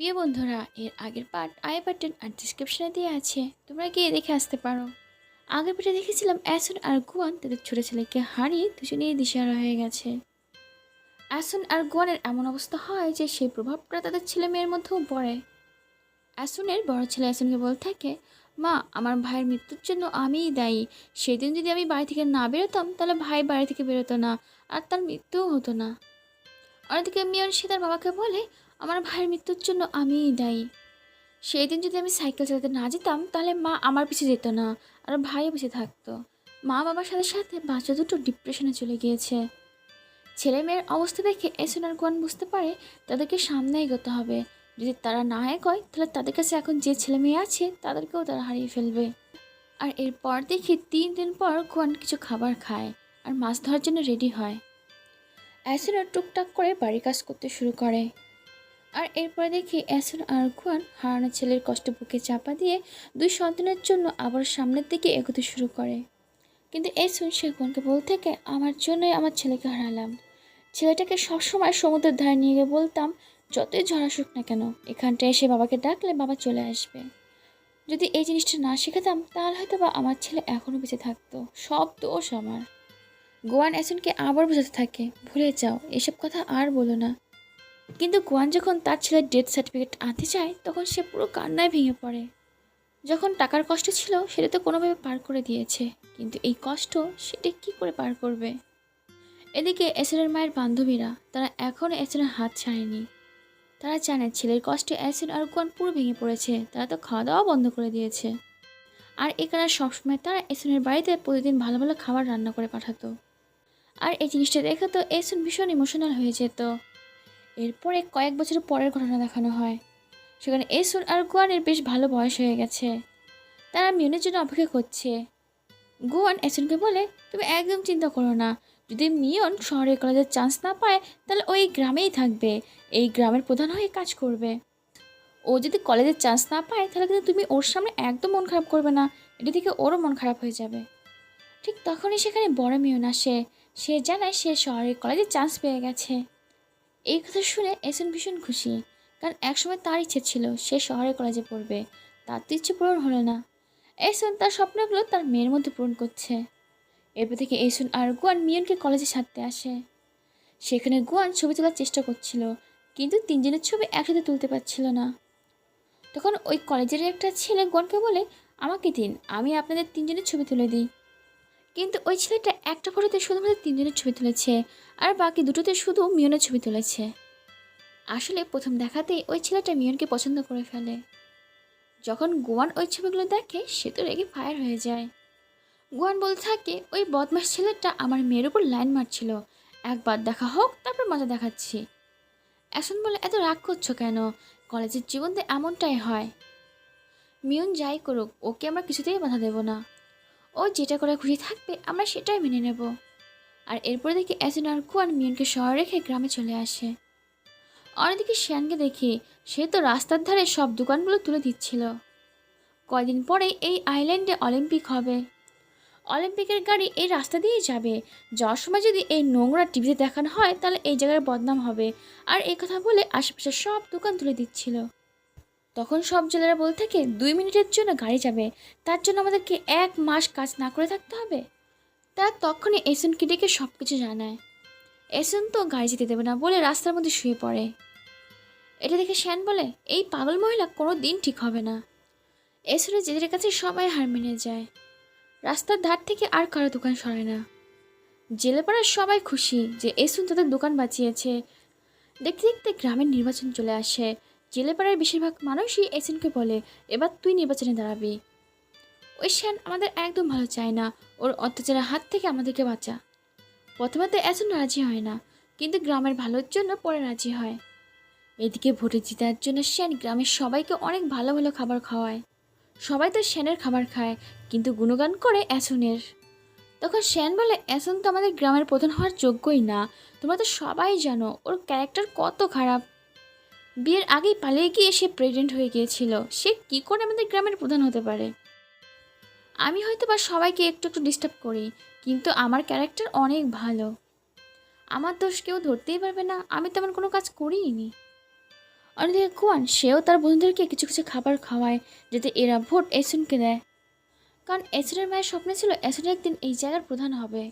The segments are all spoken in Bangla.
প্রিয় বন্ধুরা, এর আগের পার্ট আই বাটন আর ডিসক্রিপশনে দিয়ে আছে। তোমরা গিয়ে দেখে আসতে পারো। আগের পার্টে দেখেছিলাম অ্যাসন আর গুয়ান তাদের ছোটো ছেলেকে হারিয়ে দুজনেই দিশেহারা হয়ে গেছে। অ্যাসন আর গুয়ানের এমন অবস্থা হয় যে, সেই প্রভাবটা তাদের ছেলে মেয়ের মধ্যেও পড়ে। অ্যাসনের বড় ছেলে অ্যাসনকে বলতে থাকে, মা, আমার ভাইয়ের মৃত্যুর জন্য আমিই দায়ী। সেদিন যদি আমি বাড়ি থেকে না বেরোতাম, তাহলে ভাই বাড়ি থেকে বেরোতো না, আর তার মৃত্যুও হতো না। অন্যদিকে মিয়ন সে তার বাবাকে বলে আমার ভাইয়ের মৃত্যুর জন্য আমিই দায়ী। সেই দিন যদি আমি সাইকেল চালাতে না যেতাম, তাহলে মা আমার পিছে যেত না, আর ভাইও পিছিয়ে থাকতো। মা বাবার সাথে সাথে বাচ্চা দুটো ডিপ্রেশনে চলে গিয়েছে। ছেলে মেয়ের অবস্থা দেখে এসন আর গোয়ান বুঝতে পারে তাদেরকে সামনে এগোতে হবে। যদি তারা না এগোয়, তাহলে তাদের কাছে এখন যে ছেলে মেয়ে আছে, তাদেরকেও তারা হারিয়ে ফেলবে। আর এরপর দেখি তিন দিন পর গোয়ান কিছু খাবার খায় আর মাছ ধরার জন্য রেডি হয়। অ্যাসিনা টুকটাক করে বাড়ির কাজ করতে শুরু করে। আর এরপরে দেখি অ্যাসন আর খুয়ান হারানো ছেলের কষ্ট বুকে চাপা দিয়ে দুই সন্তানের জন্য আবার সামনের দিকে এগোতে শুরু করে। কিন্তু এসুন, সে খুয়ানকে বল থেকে, আমার জন্যই আমার ছেলেকে হারালাম। ছেলেটাকে সবসময় সমুদ্রের ধারে নিয়ে গিয়ে বলতাম, যতই ঝড় না কেন, এখানটায় এসে বাবাকে ডাকলে বাবা চলে আসবে। যদি এই জিনিসটা না শেখাতাম, তাহলে হয়তো বা আমার ছেলে এখনও বেঁচে থাকতো। সব দোষ আমার। গোয়ান অ্যাসনকে আবার বোঝাতে থাকে, ভুলে যাও, এসব কথা আর বলো না। কিন্তু কোয়ান যখন তার ছেলের ডেথ সার্টিফিকেট আনতে চায়, তখন সে পুরো কান্নায় ভেঙে পড়ে। যখন টাকার কষ্ট ছিল, সেটা তো কোনোভাবে পার করে দিয়েছে। কিন্তু এই কষ্ট সেটা কি করে পার করবে? এদিকে এসনের মায়ের বান্ধবীরা, তারা এখনও এসনের হাত ছাড়েনি। তারা জানে ছেলের কষ্টে অ্যাসিড আর কোয়ান পুরো ভেঙে পড়েছে, তারা তো খাওয়া দাওয়া বন্ধ করে দিয়েছে। আর এ কারণে সবসময় তারা এসনের বাড়িতে প্রতিদিন ভালো ভালো খাবার রান্না করে পাঠাতো। আর এই জিনিসটা দেখে তো এসন ভীষণ ইমোশনাল হয়ে যেত। এরপরে কয়েক বছর পরের ঘটনা দেখানো হয়। সেখানে এসন আর গোয়ানের বেশ ভালো বয়স হয়ে গেছে। তারা মিউনের জন্য অপেক্ষা করছে। গোয়ান এসনকে বলে, তুমি একদম চিন্তা করো না। যদি মিয়ন শহরে কলেজের চান্স না পায়, তাহলে ওই গ্রামেই থাকবে। এই গ্রামের প্রধান হয়ে কাজ করবে। ও যদি কলেজের চান্স না পায়, তাহলে কিন্তু তুমি ওর সামনে একদম মন খারাপ করবে না। এটা থেকে ওরও মন খারাপ হয়ে যাবে। ঠিক তখনই সেখানে বড় মিয়ন আসে। সে জানায় সে শহরের কলেজে চান্স পেয়ে গেছে। এই কথা শুনে এসন ভীষণ খুশি, কারণ একসময় তার ইচ্ছে ছিল সে শহরের কলেজে পড়বে। তার তো ইচ্ছে পূরণ হলো না। এসন তার স্বপ্নগুলো তার মেয়ের মধ্যে পূরণ করছে। এরপর থেকে এসন আর গুয়ান মিয়নকে কলেজে ছাড়তে আসে। সেখানে গুয়ান ছবি তোলার চেষ্টা করছিল, কিন্তু তিনজনের ছবি একসাথে তুলতে পারছিল না। তখন ওই কলেজের একটা ছেলে গুয়ানকে বলে, আমাকে দিন, আমি আপনাদের তিনজনের ছবি তুলে দিই। কিন্তু ওই ছেলেটা একটা ফটোতে শুধুমাত্র তিনজনের ছবি তুলেছে, আর বাকি দুটোতে শুধু মিয়নের ছবি তুলেছে। আসলে প্রথম দেখাতেই ওই ছেলেটা মিয়নকে পছন্দ করে ফেলে। যখন গোয়ান ওই ছবিগুলো দেখে, সে তো রেগে ফায়ার হয়ে যায়। গোয়ান বলতে থাকে, ওই বদমাস ছেলেটা আমার মেয়ের উপর লাইন মারছিল। একবার দেখা হোক, তারপর মজা দেখাচ্ছি। এখন বলে, এত রাগ করছ কেন? কলেজের জীবন তো এমনটাই হয়। মিয়ন যাই করুক, ওকে আমরা কিছুতেই বাধা দেবো না। ও যেটা করে খুশি থাকবে, আমরা সেটাই মেনে নেব। আর এরপরে দেখি অ্যাসিন আর কুয়ান মিয়নকে শহরে রেখে গ্রামে চলে আসে। অন্যদিকে শ্যানকে দেখি সে তো রাস্তার ধারে সব দোকানগুলো তুলে দিচ্ছিল। কয়দিন পরে এই আইল্যান্ডে অলিম্পিক হবে। অলিম্পিকের গাড়ি এই রাস্তা দিয়েই যাবে। যাওয়ার সময় যদি এই নোংরা টিভিতে দেখানো হয়, তাহলে এই জায়গার বদনাম হবে। আর এই কথা বলে আশেপাশে সব দোকান তুলে দিচ্ছিল। তখন সব জেলেরা বলতে থাকে, দুই মিনিটের জন্য গাড়ি যাবে। তার জন্য আমাদেরকে এক মাস কাজ না করে থাকতে হবে। তারা তখনই এসনকে ডেকে সব কিছু জানায়। এসন তো গাড়ি যেতে দেবে না বলে রাস্তার মধ্যে শুয়ে পড়ে। এটা দেখে শ্যান বলে, এই পাগল মহিলা কোনো দিন ঠিক হবে না। এসনের জেদের কাছে সবাই হার মেনে যায়। রাস্তার ধার থেকে আর কারও দোকান সরায় না। জেলেপাড়ার সবাই খুশি যে এসুন তাদের দোকান বাঁচিয়েছে। দেখতে দেখতে গ্রামের নির্বাচন চলে আসে। জেলেপাড়ার বেশিরভাগ মানুষই এসেনকে বলে। এবার তুই নির্বাচনে দাঁড়াবি। ওই শ্যান আমাদের একদম ভালো চায় না। ওর অত্যাচারের হাত থেকে আমাদেরকে বাঁচা। প্রথমে তো এসন রাজি হয় না, কিন্তু গ্রামের ভালোর জন্য পরে রাজি হয়। এদিকে ভোটে জেতার জন্য শ্যান গ্রামের সবাইকে অনেক ভালো ভালো খাবার খাওয়ায়। সবাই তো শ্যানের খাবার খায়, কিন্তু গুণগান করে অ্যাসনের তখন শ্যান বলে অ্যাসন তো আমাদের গ্রামের প্রধান হওয়ার যোগ্যই না। তোমরা তো সবাই জানো, ওর ক্যারেক্টার কত খারাপ। বিয়ের আগেই পালিয়ে গিয়ে সে প্রেগনেন্ট হয়ে গিয়েছিল। সে কি করে আমাদের গ্রামের প্রধান হতে পারে? আমি হয়তো বা সবাইকে একটু একটু ডিস্টার্ব করি, কিন্তু আমার ক্যারেক্টার অনেক ভালো। আমার দোষ কেউ ধরতেই পারবে না, আমি তেমন কোনো কাজ করিনি অন্যদিকে কুয়ান সেও তার বন্ধুদেরকে কিছু কিছু খাবার খাওয়ায়, যাতে এরা ভোট এসুনকে দেয়। কারণ এসুনের মায়ের স্বপ্ন ছিল এসুন একদিন এই জায়গার প্রধান হবে।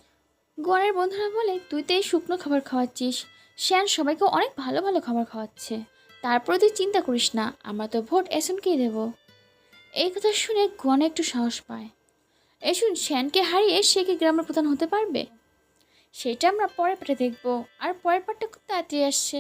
গোয়ানের বন্ধুরা বলে, তুই তো এই শুকনো খাবার খাওয়াচ্ছিস। শ্যান সবাইকে অনেক ভালো ভালো খাবার খাওয়াচ্ছে। তারপরে তুই চিন্তা করিস না, আমরা তো ভোট এসনকেই দেব। এই কথা শুনে গোয়ানে একটু সাহস পায়। এসুন শ্যানকে হারিয়ে সে কি গ্রামের প্রধান হতে পারবে? সেটা আমরা পরের পাটে দেখব, আর পরের পাটটা খুব তাড়াতাড়ি আসছে।